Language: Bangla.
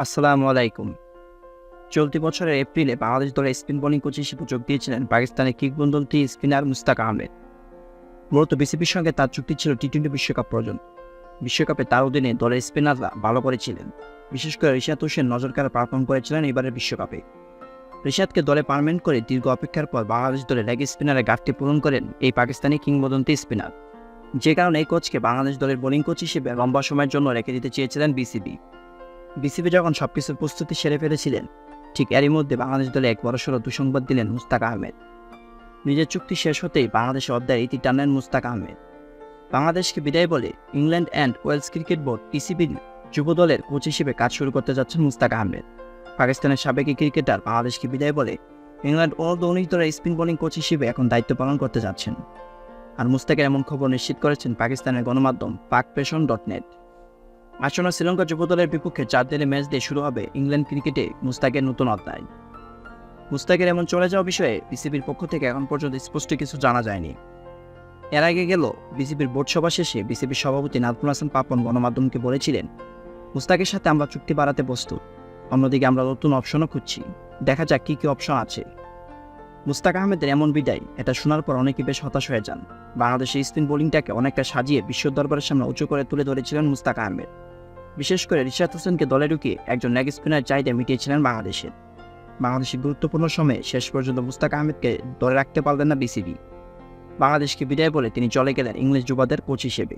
আসসালামু আলাইকুম। চলতি বছরের এপ্রিলে বাংলাদেশ দলের স্পিন বোলিং কোচ হিসেবে যোগ দিয়েছিলেন পাকিস্তানের কিংবদন্তি স্পিনার মুস্তাক আহমেদ। মূলত বিসিবির সঙ্গে তার চুক্তি ছিল টি টোয়েন্টি বিশ্বকাপ পর্যন্ত বিশ্বকাপে তার অধীনে দলের স্পিনাররা ভালো করেছিলেন বিশেষ করে রিশাদ হোসেন নজর কাড়া পারফর্ম করেছিলেন এবারের বিশ্বকাপে। রিশাদকে দলে পারমেন্ট করে দীর্ঘ অপেক্ষার পর বাংলাদেশ দলের লেগ স্পিনারের ঘাটতি পূরণ করেন এই পাকিস্তানি কিংবদন্তি স্পিনার। যে কারণে এই কোচকে বাংলাদেশ দলের বোলিং কোচ হিসেবে লম্বা সময়ের জন্য রেখে দিতে চেয়েছিলেন বিসিবি। বিসিবি যখন সবকিছুর প্রস্তুতি সেরে ফেলেছিলেন, ঠিক এরই মধ্যে বাংলাদেশ দলে এক বড়সড় দুঃসংবাদ দিলেন মুস্তাক আহমেদ। নিজের চুক্তি শেষ হতেই বাংলাদেশের অধ্যায়ের ইতি টানলেন মুস্তাক আহমেদ। বাংলাদেশকে বিদায় বলে England and Wales cricket board পিসিবির যুব দলের কোচ হিসেবে কাজ শুরু করতে যাচ্ছেন মুস্তাক আহমেদ। পাকিস্তানের সাবেক ক্রিকেটার বাংলাদেশকে বিদায় বলে ইংল্যান্ড ও উনিশ দলের স্পিন বোলিং কোচ হিসেবে এখন দায়িত্ব পালন করতে যাচ্ছেন। আর মুস্তাকের এমন খবর নিশ্চিত করেছেন পাকিস্তানের গণমাধ্যম পাক পেশন ডট নেট। আসন্ন শ্রীলঙ্কা যুব দলের বিপক্ষে চার দিনের ম্যাচ দিয়ে শুরু হবে ইংল্যান্ড ক্রিকেটে মুস্তাকের নতুন অধ্যায়। মুস্তাকের এমন চলে যাওয়া বিষয়ে বিসিবির পক্ষ থেকে এখন পর্যন্ত স্পষ্ট কিছু জানা যায়নি। এর আগে গেল বিসিবির বোর্ড সভা শেষে বিসিবির সভাপতি নাজমুল হাসান পাপন গণমাধ্যমকে বলেছিলেন, মুস্তাকের সাথে আমরা চুক্তি বাড়াতে প্রস্তুত, অন্যদিকে আমরা নতুন অপশনও খুঁজছি, দেখা যাক কী কী অপশন আছে। মুস্তাক আহমেদের এমন বিদায়, এটা শোনার পর অনেকে বেশ হতাশ হয়ে যান। বাংলাদেশের স্পিন বোলিংটাকে অনেকটা সাজিয়ে বিশ্ব দরবারের সামনে উঁচু করে তুলে ধরেছিলেন মুস্তাক আহমেদ। বিশেষ করে রিশাদ হোসেনকে দলে ঢুকিয়ে একজন লেগ স্পিনার চাহিদা মিটিয়েছিলেন বাংলাদেশের বাংলাদেশের গুরুত্বপূর্ণ সময়ে শেষ পর্যন্ত মুস্তাক আহমেদকে দলে রাখতে পারলেন না বিসিবি। বাংলাদেশকে বিদায় বলে তিনি চলে গেলেন ইংলিশ যুবাদের কোচ হিসেবে।